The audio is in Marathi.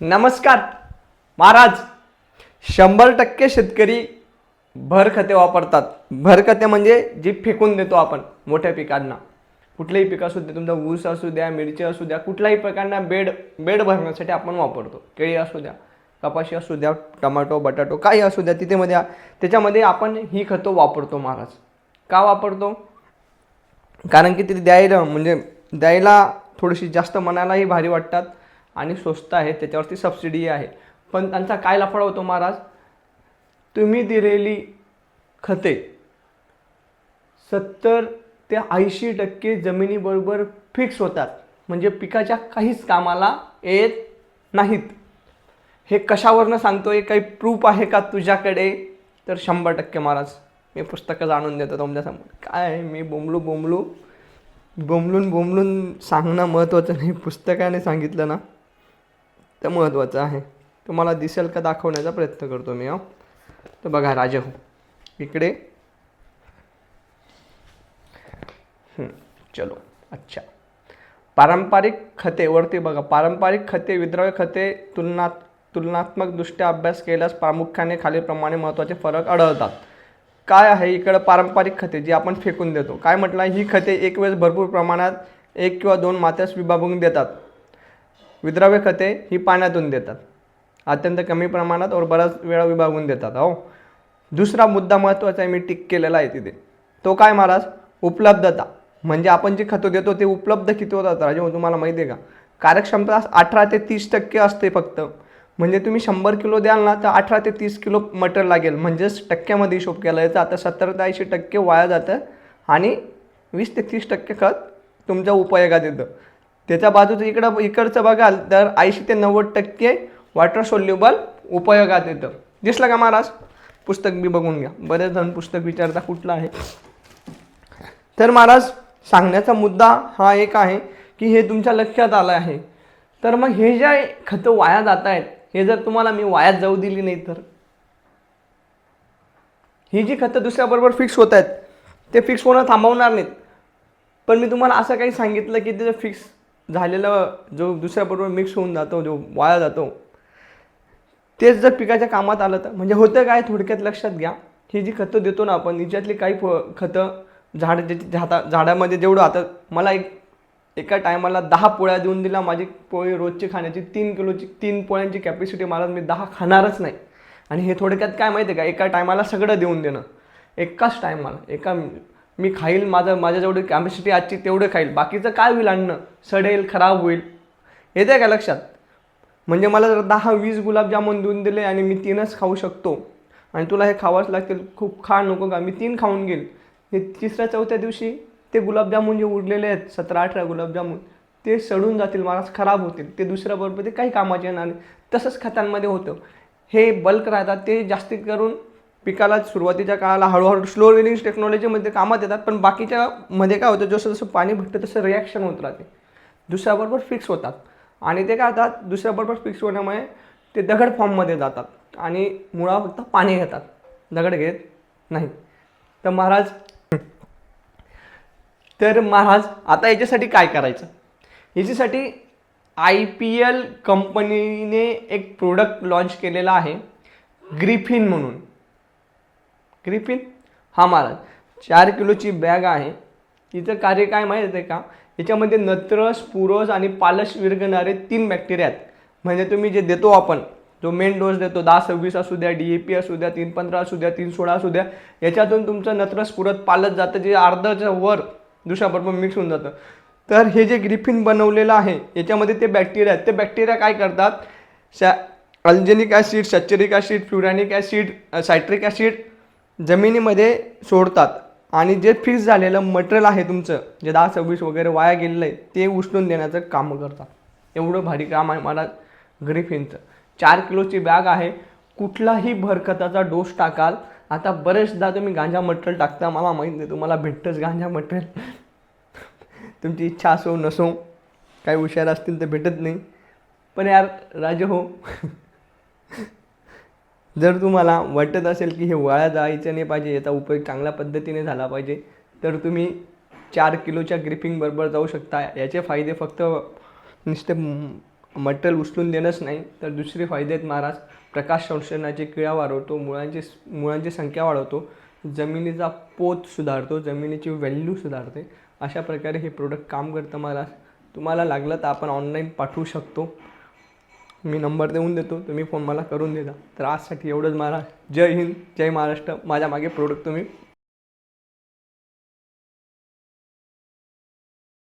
नमस्कार. महाराज शंभर टक्के शेतकरी भरखते वापरतात. भरखते म्हणजे जी फेकून देतो आपण मोठ्या पिकांना. कुठलेही पीक असू दे तुमचा ऊस असू द्या मिरची असू द्या कुठल्याही प्रकारना बेड बेड भरण्यासाठी आपण वापरतो. केळी असू द्या कपाशी असू द्या टमाटो बटाटो काही असू द्या तिथे मध्ये त्याच्यामध्ये आपण ही खतं वापरतो महाराज. का वापरतो? कारण की तिथे द्यायला म्हणजे द्यायला थोडीशी जास्त मनालाही भारी वाटतात. आणि स्वस्त आहे त्याच्यावरती सबसिडी आहे. पण त्यांचा काय लफडा होतो महाराज? तुम्ही दिलेली खते सत्तर ते ऐंशी टक्के जमिनीबरोबर फिक्स होतात. म्हणजे पिकाच्या काहीच कामाला येत नाहीत. हे कशावरनं सांगतो आहे काही प्रूफ आहे का तुझ्याकडे? तर शंभर टक्के महाराज मी पुस्तकं जाणून देतो तुमच्यासमोर काय मी बोंबलू बोंबलू? बोंबलून बोंबलून सांगणं महत्त्वाचं नाही. पुस्तकाने सांगितलं ना. ते महत्त्वाचं आहे. तुम्हाला दिसेल का दाखवण्याचा प्रयत्न करतो मी अहो तर बघा राजा हो. इकडे. चलो. अच्छा. पारंपरिक खते वरती बघा. पारंपरिक खते विद्रव्य खते तुलनात तुलनात्मकदृष्ट्या अभ्यास केल्यास प्रामुख्याने खालीलप्रमाणे महत्त्वाचे फरक आढळतात. काय आहे इकडं पारंपरिक खते जी आपण फेकून देतो? काय म्हटलं? ही खते एक वेळेस भरपूर प्रमाणात एक किंवा दोन मात्यास विभागून देतात. विद्राव्य खते ही पाण्यातून देतात. अत्यंत कमी प्रमाणात और बऱ्याच वेळा विभागून देतात हो. दुसरा मुद्दा महत्त्वाचा आहे मी टिक केलेला आहे तिथे. तो काय महाराज? उपलब्धता. म्हणजे आपण जे खतं देतो ते उपलब्ध किती होतात राजे? तुम्हाला माहिती आहे का? कार्यक्षमता अठरा ते तीस टक्के असते फक्त. म्हणजे तुम्ही शंभर किलो द्याल ना तर अठरा ते तीस किलो मटर लागेल. म्हणजेच टक्क्यामध्ये हिशोब केला जायचा आता सत्तर ते ऐंशी टक्के वाया जातं आणि वीस ते तीस टक्के खत तुमच्या उपयोगात येतं. त्याच्या बाजूचं इकडं इकडचं बघाल तर ऐंशी ते नव्वद टक्के वॉटर सोल्युबल उपयोगात येतं. दिसलं का महाराज? पुस्तक बी बघून घ्या. बरेच जण पुस्तक विचारता कुठलं आहे. तर महाराज सांगण्याचा मुद्दा हा एक आहे की हे तुमच्या लक्षात आलं आहे. तर मग हे जे खतं वाया जात आहेत हे जर तुम्हाला मी वायात जाऊ दिली नाही तर? ही जी खतं दुसऱ्याबरोबर फिक्स होत आहेत ते फिक्स होणं थांबवणार नाहीत. पण मी तुम्हाला असं काही सांगितलं की ते फिक्स झालेला जो दुसऱ्याबरोबर मिक्स होऊन जातो जो वाया जातो तेच जर पिकाच्या कामात आलं तर. म्हणजे होतं काय थोडक्यात लक्षात घ्या. ही जी खतं देतो ना आपण हिच्यातली काही फ खतं झाड ज्याची झाडा झाडामध्ये जेवढं आता मला एक एका टायमाला दहा पोळ्या देऊन दिला माझी पोळी रोजची खाण्याची तीन किलोची तीन पोळ्यांची कॅपॅसिटी मला मी दहा खाणारच नाही. आणि हे थोडक्यात काय माहिती आहे का एका टायमाला सगळं देऊन देणं. एकाच टायमाला एका मी खाईल माझं माझ्या जेवढी कॅपॅसिटी आजची तेवढं खाईल. बाकीचं काय होईल अन्न? सडेल खराब होईल. येते का लक्षात? म्हणजे मला जर दहा वीस गुलाबजामुन देऊन दिले आणि मी तीनच खाऊ शकतो. आणि तुला हे खावाच लागतील. खूप खा नको का? मी तीन खाऊन घेईल. हे तिसऱ्या चौथ्या दिवशी ते गुलाबजामुन जे उरलेले आहेत सतरा अठरा गुलाबजामुन ते सडून जातील. मला खराब होतील. ते दुसऱ्याबरोबर ते काही कामाचे येणार नाही. तसंच खतांमध्ये होतं. हे बल्क राहतात ते जास्ती करून पिकाला सुरुवातीच्या काळाला हळूहळू स्लो रिलिंग टेक्नॉलॉजीमध्ये कामात येतात पण बाकीच्या मध्ये काय होतं जसं जसं पाणी भेटतं तसं रिॲक्शन होत राहते. दुसऱ्याबरोबर फिक्स होतात. आणि ते काय होतात दुसऱ्याबरोबर फिक्स होण्यामुळे ते दगड फॉर्ममध्ये जातात आणि मुळा फक्त पाणी घेतात. दगड घेत नाही तर महाराज तर महाराज आता याच्यासाठी काय करायचं? याच्यासाठी आय पी एल कंपनीने एक प्रोडक्ट लॉन्च केलेला आहे ग्रिफिन म्हणून. ग्रिफिन हा महाराज चार किलोची बॅग आहे. तिचं कार्य काय माहीत आहे का? याच्यामध्ये नत्र स्पुरोज आणि पालश विरघणारे तीन बॅक्टेरिया आहेत. म्हणजे तुम्ही जे देतो आपण जो मेन डोस देतो दहा सव्वीस असू द्या डी ए पी असू द्या तीन पंधरा असू द्या तीन सोळा असू द्या याच्यातून तुमचं नत्र पुरत पालत जातं जे अर्धाच्या वर दुसऱ्याबरोबर मिक्स होऊन जातं. तर हे जे ग्रिफिन बनवलेलं आहे याच्यामध्ये ते बॅक्टेरिया आहेत. ते बॅक्टेरिया काय करतात? शा alginic acid saccharic acid furanic acid citric acid जमिनीमध्ये सोडतात. आणि जे फिक्स झालेलं मटेरियल आहे तुमचं जे दहा सव्वीस वगैरे वाया गेलेलं आहे ते उचलून देण्याचं काम करतात. एवढं भारी काम आहे मला ग्रिफिनचं चार किलोची बॅग आहे. कुठलाही भरखताचा डोस टाकाल. आता बरेचदा तुम्ही गांजा मटेरियल टाकता मला माहीत नाही तुम्हाला भेटतंच गांजा मटेरियल तुमची इच्छा असो नसो काही हुशार असतील तर भेटत नाही. पण यार राजे हो. जर तुम्हाला वाटत असेल की हे वाया जायचं नाही पाहिजे याचा उपयोग चांगल्या पद्धतीने झाला पाहिजे तर तुम्ही चार किलोच्या ग्रिपिंगबरोबर जाऊ शकता. याचे फायदे फक्त नुसते मटेरियल उचलून देणंच नाही तर दुसरे फायदे आहेत महाराज. प्रकाश संशोधनाचे क्रिया वाढवतो मुळांची मुळांची संख्या वाढवतो जमिनीचा पोत सुधारतो जमिनीची व्हॅल्यू सुधारते. अशा प्रकारे हे प्रोडक्ट काम करतं महाराज. तुम्हाला लागलं तर आपण ऑनलाईन पाठवू शकतो. मी नंबर देऊन देतो तुम्ही फोन मला करून देता तर आजसाठी एवढंच महाराज. जय हिंद जय महाराष्ट्र. माझ्या मागे प्रोडक्ट तुम्ही